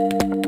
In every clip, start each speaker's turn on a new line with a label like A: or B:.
A: Come on.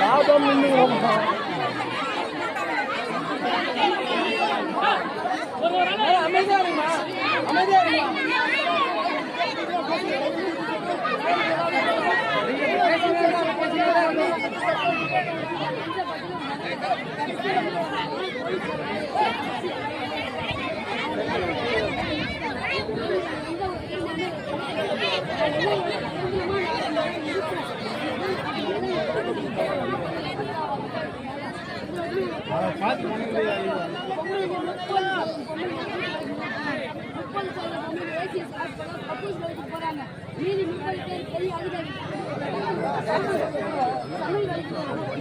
A: லாபம் அமைதியா இருமா அமைதியா இருமா
B: போறாங்க மீதி முப்பது பேர் பெரிய அதிகாரி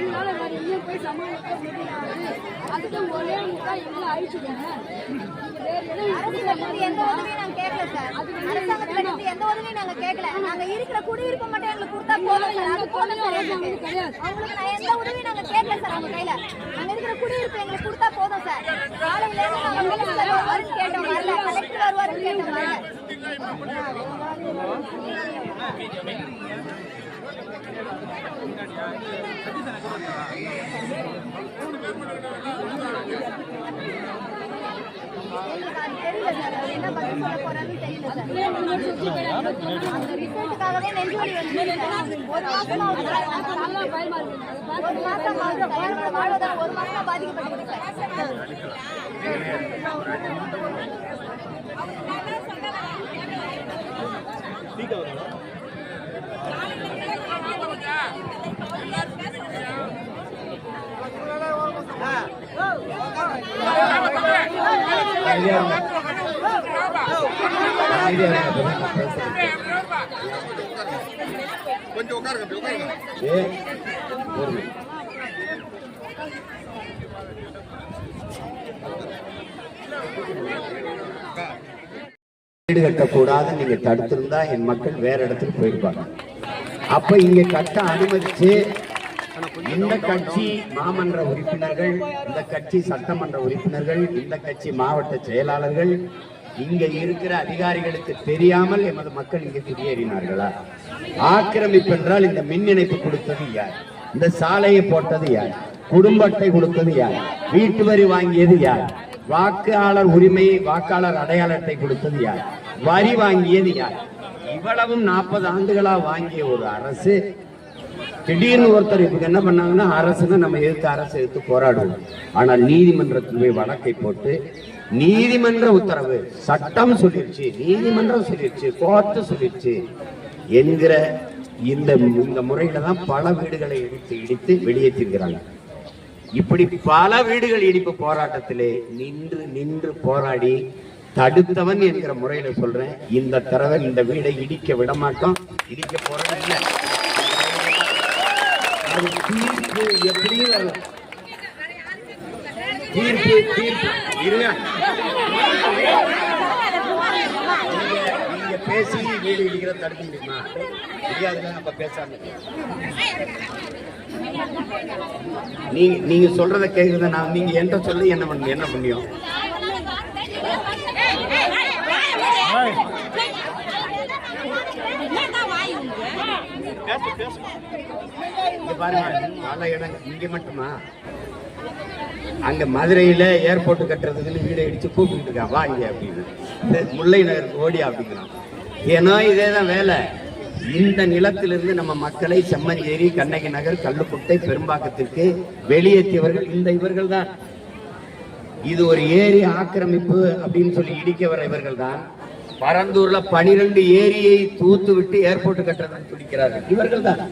B: எங்களால வேற எங்கேயும் போய் சமாளிக்க முடியாது. அதுக்கு ஒரே முட்டா எங்களை அழிச்சுடுங்க
A: எந்த உதவியும் நாங்க கேட்கல சார் அரசாங்கத்துல இருந்து எந்த உதவியும் நாங்க கேட்கல. நாங்க இருக்கிற குடியிருப்பு மட்டும் எங்களுக்கு கொடுத்தா போதும் சார் அது போதும் சார் எங்களுக்கு.
B: கிடையாது.
A: அவங்களுக்கு நான் எந்த உதவியும் நாங்க கேட்கல சார் அவங்க கையில. நாங்க இருக்கிற குடியிருப்பு எங்களுக்கு கொடுத்தா போதும் சார் காலையில இருந்து நாங்க மினிஸ்டர் வருவாருன்னு கேட்டோம் வரல. கலெக்டர் வருவாருன்னு கேட்டோம் வரல. என்ன பதில் சொல்ல தெரியல அந்த ரிசல்ட்டுக்காகவே வந்து ஒரு மாசமா ஒரு மாசம் ஒரு மாசமா பாதிக்கப்பட்டிருக்கு. சார்
C: கொஞ்சம் உட்காருங்க உட்காருங்க
D: வீடு கட்டக்கூடாது நீங்க தடுத்திருந்தா என் மக்கள் வேற இடத்துக்கு போயிருப்பாங்க. அப்ப இங்க கட்ட அனுமதிச்சு இந்த கட்சி மாமன்ற உறுப்பினர்கள் இந்த கட்சி சட்டமன்ற உறுப்பினர்கள் இந்த கட்சி மாவட்ட செயலாளர்கள் இங்க இருக்கிற அதிகாரிகளுக்கு தெரியாமல் எமது மக்கள் இங்கே குடியேறினார்களா? ஆக்கிரமிப்பு என்றால் இந்த மின் இணைப்பு கொடுத்தது யார்? இந்த சாலையை போட்டது யார்? குடும்ப அட்டை கொடுத்தது யார்? வீட்டு வரி வாங்கியது யார்? வாக்காளர் உரிமை வாக்காளர் அடையாள அட்டை கொடுத்தது யார்? வரி வாங்கியது யார்? இவ்வளவும் நாற்பது ஆண்டுகளா வாங்கிய ஒரு அரசு திடீர்னு ஒருத்தர் இவங்க என்ன பண்ணாங்கன்னா அரசுன்னு நம்ம எதிர்த்து அரசு எதிர்த்து போராடுவோம். ஆனால் நீதிமன்றத்தில் போய் வழக்கை போட்டு நீதிமன்ற உத்தரவு. சட்டம் சொல்லிருச்சு நீதிமன்றம் சொல்லிருச்சு கோர்ட்டு சொல்லிருச்சு என்கிற இந்த இந்த முறையில தான் பல வீடுகளை இடித்து இடித்து வெளியேற்றிருக்கிறாங்க. இப்படி பல வீடுகள் இடிப்பு போராட்டத்திலே நின்று நின்று போராடி தடுத்தவன் என்கிற முறையில சொல்றேன். இந்த தடவை இந்த வீடை இடிக்க விட மாட்டோம் இடிக்க போறது இல்லை அது தீர்ப்பு எப்படியும் தீர்ப்பு தீர்ப்பு. இருங்க. நீங்க- பேசி வீடு இடிக்கிற தடுக்க முடியுமா? முடியாதுல நம்ம பேசாம நீங்க நீங்க சொல்றத கேக்குறத நான் நீங்க என்கிட்ட சொல்லி என்ன பண்ண என்ன புண்ணியம்? பாருங்க நல்ல இடம் இங்க மட்டுமா? அங்க மதுரையில ஏர்போர்ட் கட்டுறதுக்குன்னு வீடை இடிச்சு கூப்பிட்டு இருக்கான் வா அப்படின்னு. இந்த முல்லை நகருக்கு ஓடி அப்படிங்கிறான். ஏன்னா இதே தான் வேலை. இந்த நிலத்திலிருந்து நம்ம மக்களை செம்மஞ்சேரி கண்ணகி நகர் கல்லுக்குட்டை பெரும்பாக்கத்திற்கு வெளியேற்றியவர்கள் இந்த இவர்கள் தான் இது ஒரு ஏரி ஆக்கிரமிப்பு அப்படின்னு சொல்லி இடிக்க வர இவர்கள் தான் பரந்தூர்ல பனிரெண்டு ஏரியை தூத்து விட்டு ஏர்போர்ட் கட்டுறதுன்னு துடிக்கிறார்கள். இவர்கள் தான்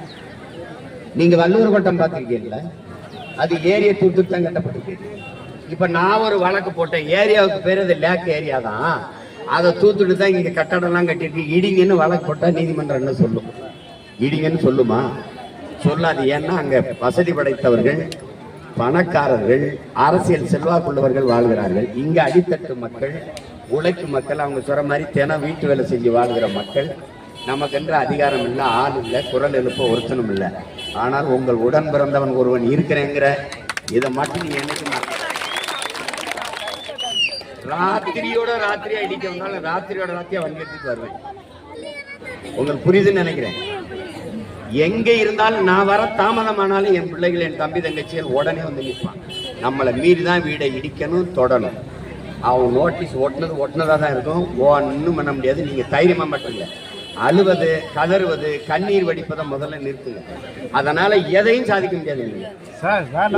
D: நீங்க வல்லூர் கோட்டம் பார்த்திருக்கீங்களா? அது ஏரியை தூத்துட்டு தான் கட்டப்பட்டிருக்கு. இப்ப நான் ஒரு வழக்கு போட்டேன். ஏரியாவுக்கு பேர் அது லேக் ஏரியா தான். அதை தூத்துட்டு தான் இங்க கட்டடம்லாம் கட்டிட்டு இடிங்கன்னு வழக்கு போட்டா நீதிமன்றம் என்ன சொல்லும்? இடிங்கன்னு சொல்லுமா? சொல்லாது. ஏன்னா அங்க வசதி படைத்தவர்கள் பணக்காரர்கள் அரசியல் செல்வாக்குள்ளவர்கள் வாழ்கிறார்கள். இங்க அடித்தட்டு மக்கள் உழைக்கும் மக்கள் அவங்க சொல்ற மாதிரி தினம் வீட்டு வேலை செஞ்சு வாழ்கிற மக்கள் நமக்கென்ற அதிகாரம் இல்லை ஆள் இல்லை குரல் எழுப்ப ஒருத்தனும் இல்லை. ஆனால் உங்கள் உடன் பிறந்தவன் ஒருவன் இருக்கிறேங்கிற இதை மட்டும் நீங்க என்னைக்கு ராத்திரியோட ராத்திரியா இடிக்க வந்தாலும் ராத்திரியோட ராத்திரியா வண்டி எடுத்துட்டு வருவேன். உங்களுக்கு புரியுதுன்னு நினைக்கிறேன். எங்க இருந்தாலும் நான் வர தாமதமானாலும் என் பிள்ளைகள் என் தம்பி தங்கச்சிகள் உடனே வந்து நிற்பான் நம்மளை மீறி தான் வீடை இடிக்கணும் தொடணும். அவன் நோட்டீஸ் ஒட்டினது ஒட்டினதா தான் இருக்கும். ஒன்றும் பண்ண முடியாது. நீங்க தைரியமா மட்டும் இல்லை. அழுவது கதறுவது கண்ணீர் வடிப்பதை முதல்ல நிறுத்துங்க. அதனால எதையும் சாதிக்க முடியாது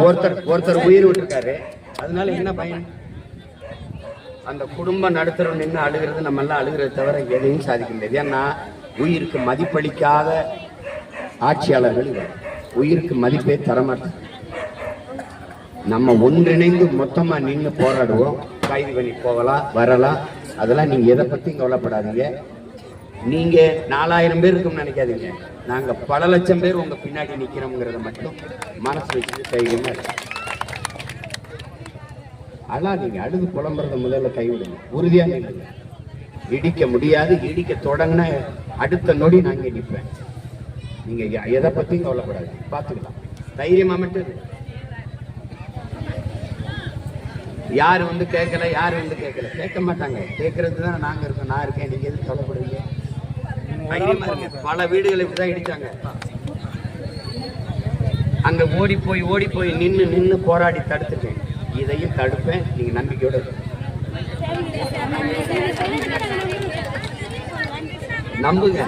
D: ஒருத்தர் ஒருத்தர் உயிர் விட்டுருக்காரு. அதனால என்ன பயன்? அந்த குடும்பம் நடத்துறோம் நின்று அழுகிறது நம்ம எல்லாம் அழுகிறத தவிர எதையும் சாதிக்க முடியாது. ஏன்னா உயிருக்கு மதிப்பளிக்காத ஆட்சியாளர்கள் இவர். உயிருக்கு மதிப்பே தரமாட்டாங்க நம்ம ஒன்றிணைந்து மொத்தமா நின்று போராடுவோம். கைது பண்ணி போகலாம் வரலாம். அதெல்லாம் நீங்க எதை பத்தியும் கவலைப்படாதீங்க. நீங்க நாலாயிரம் பேர் இருக்கும்னு நினைக்காதீங்க. நாங்க பல லட்சம் பேர் உங்க பின்னாடி நிக்கிறோம்ங்கிறத மட்டும் மனசு வச்சுட்டு தைரியமா இருக்கு அழாதீங்க. அழுது புலம்புறத முதல்ல கைவிடுங்க உறுதியா நில்லுங்க. இடிக்க முடியாது. இடிக்க தொடங்கின அடுத்த நொடி நாங்க இங்க நிற்பேன் நீங்க எதை பத்தியும் கவலைப்படாது பார்த்துக்கலாம். தைரியமா மட்டும் யார் வந்து கேட்கல? யார் வந்து கேட்கல? கேட்க மாட்டாங்க. கேட்கறது தான் நாங்க இருக்கோம். நான் இருக்கேன். நீங்க எதுவும் கவலைப்படுவீங்க பல வீடுகளை இப்படிதான் இடிச்சாங்க. அங்க ஓடி போய் ஓடி போய் நின்று நின்று போராடி தடுத்துட்டேன். இதையும் தடுப்பேன். நீங்க நம்பிக்கையோட நம்புங்க.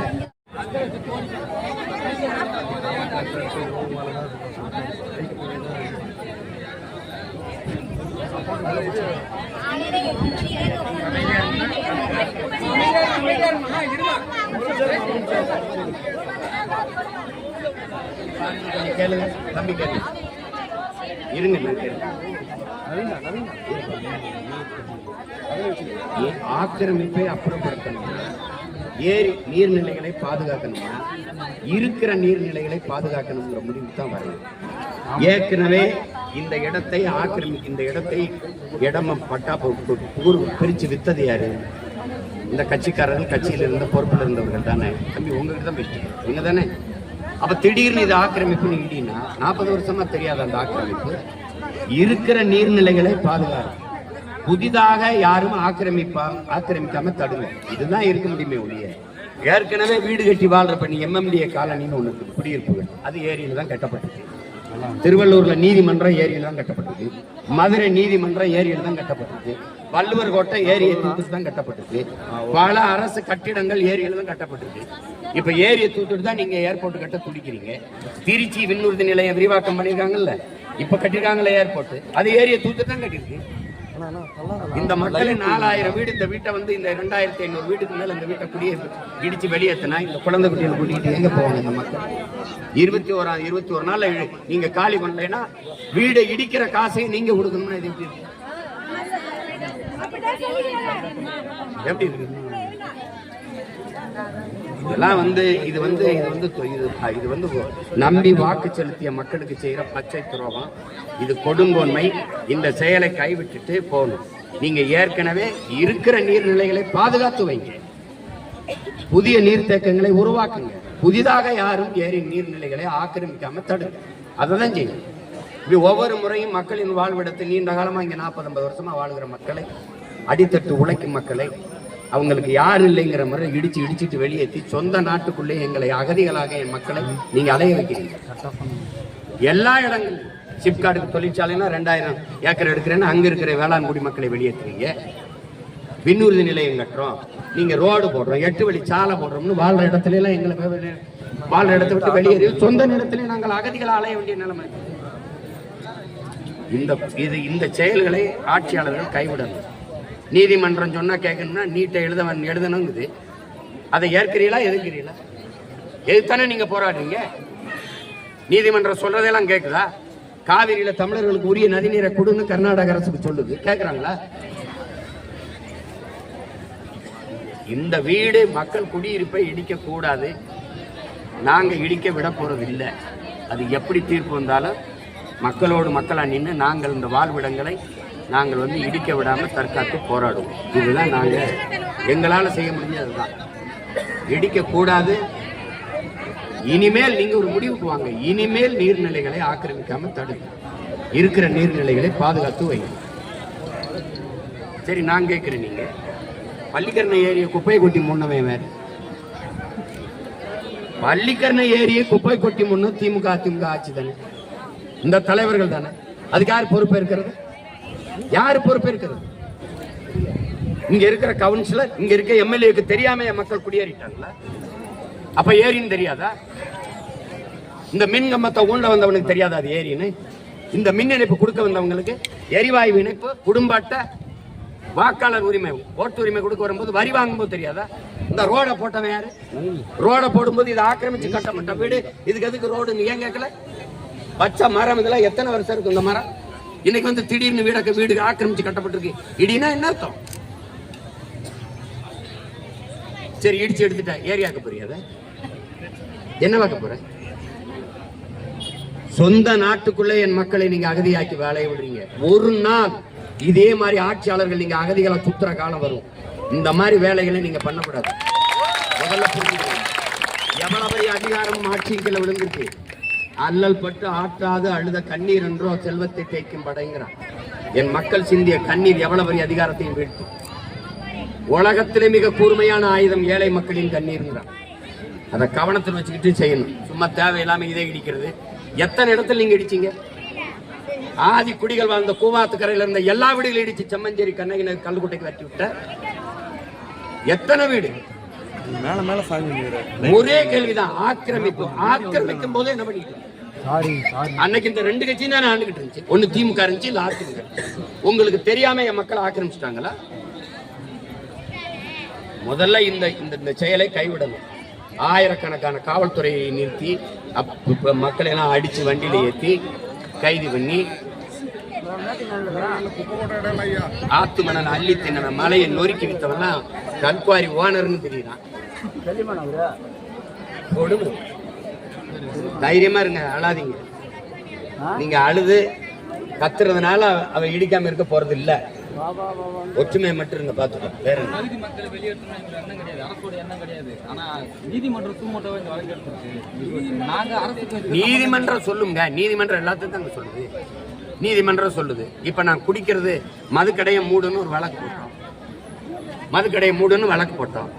D: கொஞ்சம் கேளுங்க தம்பி கேளுங்க இருங்க நான் கேளுங்க ஆக்கிரமிப்பை அப்புறப்படுத்தணும் ஏரி நீர்நிலைகளை பாதுகாக்கணும்னா இருக்கிற நீர்நிலைகளை பாதுகாக்கணுங்கிற முடிவு தான் வரணும் ஏற்கனவே இந்த இடத்தை ஆக்கிரமி இந்த இடத்தை இடம பட்டா பிரித்து வித்தது யாரு? இந்த கட்சிக்காரர்கள் கட்சியில் இருந்த பொறுப்பில் இருந்தவர்கள் தானே. தம்பி உங்ககிட்ட தான் பேசிட்டு நீங்க தானே அப்ப திடீர்னு இது ஆக்கிரமிப்பு நீடினா நாற்பது வருஷமா தெரியாத அந்த ஆக்கிரமிப்பு இருக்கிற நீர்நிலைகளை பாதுகாக்கும். புதிதாக யாரும் ஆக்கிரமிப்பா ஆக்கிரமிக்காம தடுங்க. இதுதான் இருக்க முடியுமே ஒழிய. ஏற்கனவே வீடு கட்டி வாழ்ற பண்ணி எம்எம்டிஏ காலனின்னு ஒன்று இருக்குது குடியிருப்புகள் அது ஏரியில தான் கட்டப்பட்டது திருவள்ளூர்ல நீதிமன்றம் ஏரியில தான் கட்டப்பட்டது மதுரை நீதிமன்றம் ஏரியில தான் கட்டப்பட்டது வள்ளுவர் கோட்டை ஏரியை தூத்துட்டு தான் கட்டப்பட்டிருக்கு. பல அரசு கட்டிடங்கள் ஏரியில தான் கட்டப்பட்டிருக்கு. இப்ப ஏரியை தூத்துட்டு தான் நீங்க ஏர்போர்ட் கட்ட துடிக்கிறீங்க. திருச்சி விண்ணூர்தி நிலையம் விரிவாக்கம் பண்ணிருக்காங்கல்ல. இப்ப கட்டிருக்காங்களே ஏர்போர்ட். அது ஏரியை தூத்துட்டு தான் கட்டிருக்கு இந்த மக்களின் நாலாயிரம் வீடு இந்த வீட்டை வந்து இந்த ரெண்டாயிரத்தி ஐநூறு வீட்டுக்கு மேல இந்த வீட்டை குடியே இடிச்சு வெளியேத்தினா இந்த குழந்தை குட்டியில கூட்டிகிட்டு எங்க போவாங்க இந்த மக்கள்? இருபத்தி ஒரு இருபத்தி ஒரு நாள்ல நீங்க காலி பண்ணலைன்னா வீடை இடிக்கிற காசையும் நீங்க கொடுக்கணும்னு இது எப்படி இருக்கு? எப்படி இருக்கு? இதெல்லாம் வந்து இது வந்து இது வந்து இது இது வந்து நம்பி வாக்கு செலுத்திய மக்களுக்கு செய்யற பச்சை துரோகம். இது கொடுங்கோன்மை. இந்த செயலை கைவிட்டுட்டு போகணும். நீங்க ஏற்கனவே இருக்கிற நீர்நிலைகளை பாதுகாத்து வைங்க. புதிய நீர்த்தேக்கங்களை உருவாக்குங்க. புதிதாக யாரும் ஏரி நீர்நிலைகளை ஆக்கிரமிக்காம தடுங்க. அதை தான் இப்படி ஒவ்வொரு முறையும் மக்களின் வாழ்விடத்தில் நீண்ட காலமா இங்க நாற்பது ஐம்பது வருஷமா வாழ்கிற மக்களை அடித்தட்டு உழைக்கும் மக்களை அவங்களுக்கு யார் இல்லைங்கிற முறை இடிச்சு இடிச்சிட்டு வெளியேற்றி சொந்த நாட்டுக்குள்ளே எங்களை அகதிகளாக என் மக்களை நீங்க அலைய வைக்கிறீங்க. எல்லா இடங்களும். சிப்காட்டுக்கு தொழிற்சாலைனா ரெண்டாயிரம் ஏக்கர் எடுக்கிறேன்னு அங்க இருக்கிற வேளாண் குடிமக்களை வெளியேற்றுறீங்க விண்ணூர்தி நிலையம் கட்டுறோம். நீங்க ரோடு போடுறோம் எட்டு வழி சாலை போடுறோம்னு வாழ்ற இடத்துல எல்லாம் எங்களை வாழ்ற இடத்தை விட்டு வெளியேறி சொந்த நிலத்திலே நாங்கள் அகதிகளை அலைய வேண்டிய நிலைமை. இந்த இது இந்த செயல்களை ஆட்சியாளர்கள் கைவிடணும். நீதிமன்றம் சொன்னால் கேட்கணும்னா நீட்டை எழுத எழுதணுங்குது. அதை ஏற்கிறீங்களா எதிர்க்கிறீங்களா எதுத்தானே நீங்கள் போராடுறீங்க? நீதிமன்றம் சொல்கிறதெல்லாம் கேட்குதா காவிரியில் தமிழர்களுக்கு உரிய நதிநீரை கொடுன்னு கர்நாடக அரசுக்கு சொல்லுது. கேட்குறாங்களா இந்த வீடு மக்கள் குடியிருப்பை இடிக்கக்கூடாது நாங்கள் இடிக்க விட போகிறது இல்லை அது எப்படி தீர்ப்பு வந்தாலும் மக்களோடு மக்களாக நின்று நாங்கள் இந்த வாழ்விடங்களை நாங்கள் வந்து இடிக்க விடாமல் தற்காத்து போராடுவோம். இதுதான் நாங்கள் எங்களால் செய்ய முடிஞ்சது தான் இடிக்கக்கூடாது இனிமேல் நீங்கள் ஒரு முடிவுக்கு வாங்க. இனிமேல் நீர்நிலைகளை ஆக்கிரமிக்காமல் தடுங்க. இருக்கிற நீர்நிலைகளை பாதுகாத்து வைங்க. சரி நான் கேட்குறேன் நீங்கள் பள்ளிக்கரணை ஏரிய குப்பை கொட்டி முன்னவன் வேறு. பள்ளிக்கரணை ஏரிய குப்பை கொட்டி முன்னும் திமுக அதிமுக ஆட்சி தானே? இந்த தலைவர்கள் தானே? அதுக்கு யார் பொறுப்பு இருக்கிறது? யார் பொறுப்பு இருக்கிறது இங்க இருக்கிற கவுன்சிலர் இங்க இருக்க எம்எல்ஏக்கு தெரியாம மக்கள் குடியேறிட்டாங்களா? அப்ப ஏரின்னு தெரியாதா? இந்த மின் கம்பத்தை ஊண்ட வந்தவனுக்கு தெரியாதா அது ஏரின்னு? இந்த மின் இணைப்பு கொடுக்க வந்தவங்களுக்கு எரிவாயு இணைப்பு குடும்ப அட்டை வாக்காளர் உரிமை ஓட்டு உரிமை கொடுக்க வரும்போது வரி வாங்கும்போது தெரியாதா? இந்த ரோட போட்டவன் யாரு? ரோடை போடும்போது இதை ஆக்கிரமிச்சு கட்டப்பட்ட வீடு. இதுக்கு எதுக்கு ரோடு ஏன் கேட்கல? பச்சை மரம் இதெல்லாம் எத்தனை வருஷம் இருக்கு இந்த மரம்? இன்னைக்கு வந்து திடீர்னு வீடக்க வீடு ஆக்கிரமிச்சு கட்டப்பட்டிருக்கு. இடினா என்ன அர்த்தம்? சரி இடிச்சு எடுத்துட்டா ஏரியாக்க புரியாத என்ன பார்க்க போற? சொந்த நாட்டுக்குள்ளே என் மக்களை நீங்க அகதியாக்கி வேலையை விடுறீங்க. ஒரு நாள் இதே மாதிரி ஆட்சியாளர்கள் நீங்க அகதிகளை சுத்துற காலம் வரும். இந்த மாதிரி வேலைகளை நீங்க பண்ணக்கூடாது. முதல்ல புரிஞ்சுக்கணும் எவ்வளவு பெரிய அதிகாரம் ஆட்சிக்குள்ள விழுந்திருக்கு. அல்லல் பட்டு ஆற்றாது அழுத கண்ணீர் என்றோ செல்வத்தை தேய்க்கும் படைங்கிறான். என் மக்கள் சிந்திய கண்ணீர் எவ்வளவு பெரிய அதிகாரத்தையும் வீழ்த்தும். உலகத்திலே மிக கூர்மையான ஆயுதம் ஏழை மக்களின் கண்ணீர்ங்கிறான். அதை கவனத்தில் வச்சுக்கிட்டு செய்யணும். சும்மா தேவையில்லாம இதை இடிக்கிறது. எத்தனை இடத்துல நீங்க இடிச்சீங்க? ஆதி குடிகள் வாழ்ந்த கூவாத்து கரையில இருந்த எல்லா வீடுகளும் இடிச்சு செம்மஞ்சேரி கண்ணகி கல்லுக்குட்டைக்கு வெட்டி விட்ட. எத்தனை வீடு?
E: மேல மேல சாமி
D: ஒரே கேள்விதான். ஆக்கிரமிப்பு. ஆக்கிரமிக்கும் போது என்ன பண்ணிட்டு
E: சாரி சாரி.
D: அன்னைக்கு இந்த ரெண்டு கட்சியும் தான் ஆண்டுகிட்டு இருந்துச்சு. ஒண்ணு திமுக இருந்துச்சு இல்ல அதிமுக உங்களுக்கு தெரியாம என் மக்களை ஆக்கிரமிச்சிட்டாங்களா? முதல்ல இந்த இந்த இந்த செயலை கைவிடணும். ஆயிரக்கணக்கான காவல்துறையை நிறுத்தி அப் இப்ப மக்களை எல்லாம் அடிச்சு வண்டியில ஏத்தி கைது பண்ணி
C: குப்பை போட்ட இடம் இல்லை ஐயா
D: ஆத்து மணல் அள்ளி தின்ன மலையை நொறுக்கி வித்தவெல்லாம் கல்குவாரி ஓனர்னு தெரியுறான். கொடுமை. தைரியமா இருங்க அழாதீங்க. நீங்க அழுது கத்துறதுனால அவ இடிக்காம இருக்க போறது இல்ல. ஒற்றுமையை மட்டும் இருங்க பாத்துக்கோ வேற
F: நீதிமன்றம்
D: சொல்லுங்க. நீதிமன்றம் எல்லாத்தையும் தாங்க சொல்லுது. நீதிமன்றம் சொல்லுது. இப்ப நான் குடிக்கிறது மதுக்கடையை மூடுன்னு ஒரு வழக்கு போட்டோம். மதுக்கடையை மூடுன்னு வழக்கு போட்டோம்.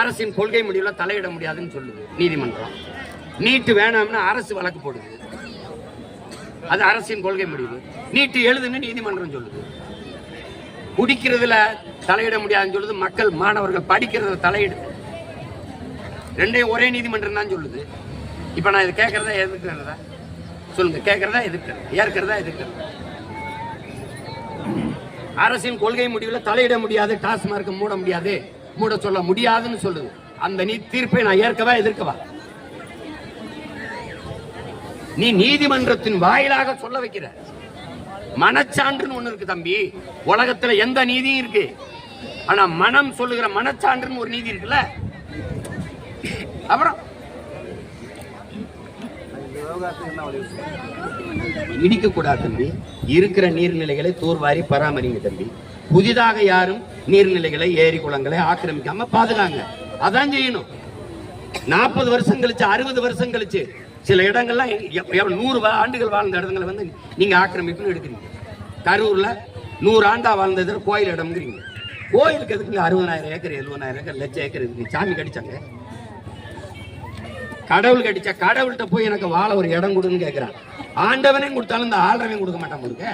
D: அரசின் கொள்கை முடிவில் தலையிட முடியாதுன்னு சொல்லுது நீதிமன்றம். நீட்டு வேணாம்னு அரசு வழக்கு போடுது. அது அரசின் கொள்கை முடிவு. நீட்டு எழுதுன்னு நீதிமன்றம் சொல்லுது. குடிக்கிறதுல தலையிட முடியாதுன்னு சொல்லுது. மக்கள் மாணவர்கள் படிக்கிறதுல தலையிடு. ரெண்டையும் ஒரே நீதிமன்றம் தான் சொல்லுது. இப்ப நான் இது கேட்கறதா எதிர்க்கிறதா சொல்லுங்க கேட்கறதா எதிர்க்கிறது ஏற்கிறதா எதிர்க்கிறது அரசின் கொள்கை முடிவுல தலையிட முடியாது டாஸ்மார்க் மூட முடியாது மூட சொல்ல முடியாதுன்னு சொல்லுது. அந்த நீ தீர்ப்பை நான் ஏற்கவா எதிர்க்கவா? நீ நீதிமன்றத்தின் வாயிலாக சொல்ல வைக்கிற. மனச்சான்றுன்னு ஒண்ணு இருக்கு தம்பி. உலகத்துல எந்த நீதியும் இருக்கு. ஆனா மனம் சொல்லுகிற மனச்சான்றுன்னு ஒரு நீதி இருக்குல்ல? அப்புறம் இடிக்கக்கூடாது தம்பி. இருக்கிற நீர்நிலைகளை தூர்வாரி பராமரிங்க தம்பி. புதிதாக யாரும் நீர்நிலைகளை ஏரி குளங்களை ஆக்கிரமிக்காம பாதுகாங்க. அதான் செய்யணும். நாற்பது வருஷம் கழிச்சு அறுபது வருஷம் கழிச்சு சில இடங்கள்லாம் நூறு ஆண்டுகள் வாழ்ந்த இடங்களை வந்து நீங்க ஆக்கிரமிப்புன்னு எடுக்கிறீங்க. கரூர்ல நூறு ஆண்டா வாழ்ந்தது கோயில் இடம்ங்கிறீங்க. கோயிலுக்கு எதுக்குங்க அறுபதாயிரம் ஏக்கர் எழுபதாயிரம் ஏக்கர் லட்சம் ஏக்கர் இருக்கு? சாமி கடிச்சாங்க. கடவுள் கடிச்ச கடவுள்கிட்ட போய் எனக்கு வாழ ஒரு இடம் கொடுன்னு கேட்கிறான் ஆண்டவனையும் கொடுத்தாலும் இந்த ஆள்றவையும் கொடுக்க மாட்டான் கொடுக்க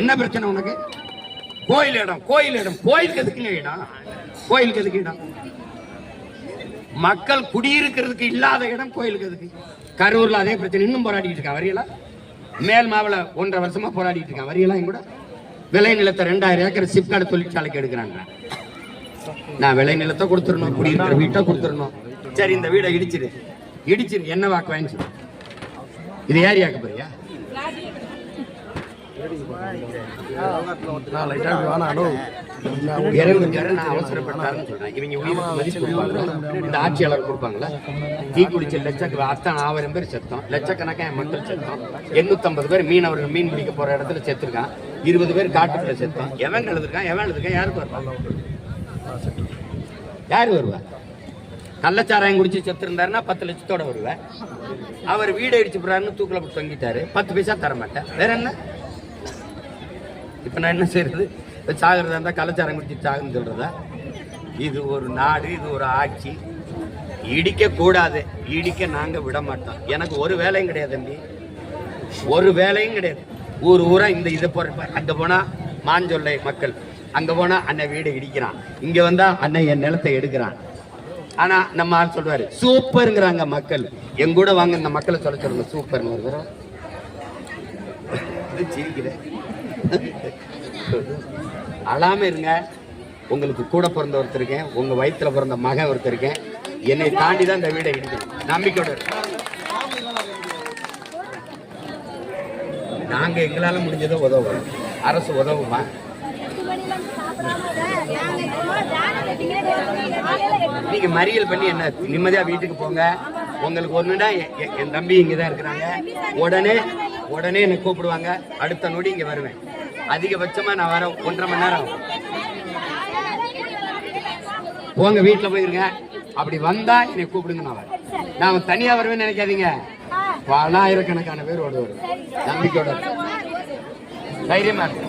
D: என்ன பிரச்சனை உனக்கு? கோயில் இடம் கோயில் இடம். கோயிலுக்கு எதுக்குங்க இடம்? கோயிலுக்கு எதுக்கு இடம்? மக்கள் குடியிருக்கிறதுக்கு இல்லாத இடம் கோயிலுக்கு எதுக்கு? கரூர்ல அதே பிரச்சனை. இன்னும் போராடிட்டு இருக்கான். வரியெல்லாம் மேல் மாவள ஒன்றரை வருஷமா போராடிட்டு இருக்கான். வரியெல்லாம் கூட? விளை நிலத்தை ரெண்டாயிரம் ஏக்கர் சிப்காடு தொழிற்சாலைக்கு எடுக்கிறாங்க. நான் விளை நிலத்தை கொடுத்துடணும் குடியிருக்கிற வீட்டை கொடுத்துடணும். சரி இந்த வீடை இடிச்சிரு இடிச்சிரு என்ன வாக்கு வாங்கிச்சு இது ஏரியாக்கு போறியா அவசரப்பட்டாருன்னு சொல்றேன் இவங்க இந்த ஆட்சியாளர் கொடுப்பாங்களா தீ குடிச்ச லட்சக்க அத்தனை ஆயிரம் பேர் செத்தோம். லட்சக்கணக்கான மக்கள் செத்தோம். எண்ணூத்தம்பது பேர் மீனவர்கள் மீன் பிடிக்க போற இடத்துல செத்துருக்கான். இருபது பேர் காட்டுக்குள்ள செத்தோம். எவன் எழுதுருக்கான் எவன் எழுதுருக்கான் யாருக்கு வருவான்? யாரு வருவா? கள்ளச்சாராயம் குடிச்சு செத்துருந்தாருன்னா பத்து லட்சத்தோட வருவேன். அவர் வீடு அடிச்சு போறாருன்னு தூக்கில போட்டு தொங்கிட்டாரு. பத்து பைசா தர மாட்டேன். வேற என்ன? இப்ப நான் என்ன செய்யறது இப்போ சாகிறதா இருந்தா கள்ளச்சாரம் குடிச்சு சாகுன்னு சொல்றதா? இது ஒரு நாடு இது ஒரு ஆட்சி. இடிக்க கூடாது. இடிக்க நாங்க விட மாட்டோம். எனக்கு ஒரு வேலையும் கிடையாது தம்பி. ஒரு வேலையும் கிடையாது. ஊர் ஊரா இந்த இதை போற அங்க போனா மாஞ்சொல்லை மக்கள். அங்க போனா அண்ணன் வீடை இடிக்கிறான். இங்க வந்தா அண்ணன் என் நிலத்தை எடுக்கிறான். ஆனா நம்ம ஆள் சொல்றாரு சூப்பருங்கிறாங்க மக்கள். என் கூட வாங்க இந்த மக்களை சொல்ல சொல்லுங்க சூப்பர்னு சிரிக்கிறேன் அழாம இருங்க. உங்களுக்கு கூட பிறந்த ஒருத்தர் இருக்கேன் உங்க வயித்துல பிறந்த மகன் ஒருத்தர் இருக்கேன். என்னை தாண்டி தான் இந்த வீடை இடிக்கணும் நம்பிக்கையோட. நாங்க எங்களால முடிஞ்சதை உதவுறோம். அரசு உதவுமா? நீங்க மறியல் பண்ணி என்ன நிம்மதியா வீட்டுக்கு போங்க. உங்களுக்கு ஒண்ணுனா எ- என் தம்பி இங்கதான் இருக்கிறாங்க. உடனே உடனே என்னை கூப்பிடுவாங்க. அடுத்த நொடி இங்க வருவேன். அதிகபட்சமா நான் வர ஒன்றரை மணி நேரம் ஆகும். போங்க வீட்டுல போயிருங்க. அப்படி வந்தா என்னை கூப்பிடுங்க நான் வரேன். நான் தனியா வருவேன்னு நினைக்காதீங்க. பலாயிரக்கணக்கான பேர் ஓடுவார் நம்பிக்கையோட தைரியமா இருக்கு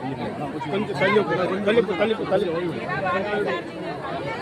E: கொஞ்சம் தள்ளி உட்காரு, தள்ளி உட்காரு, தள்ளி உட்காரு, தள்ளி உட்காரு.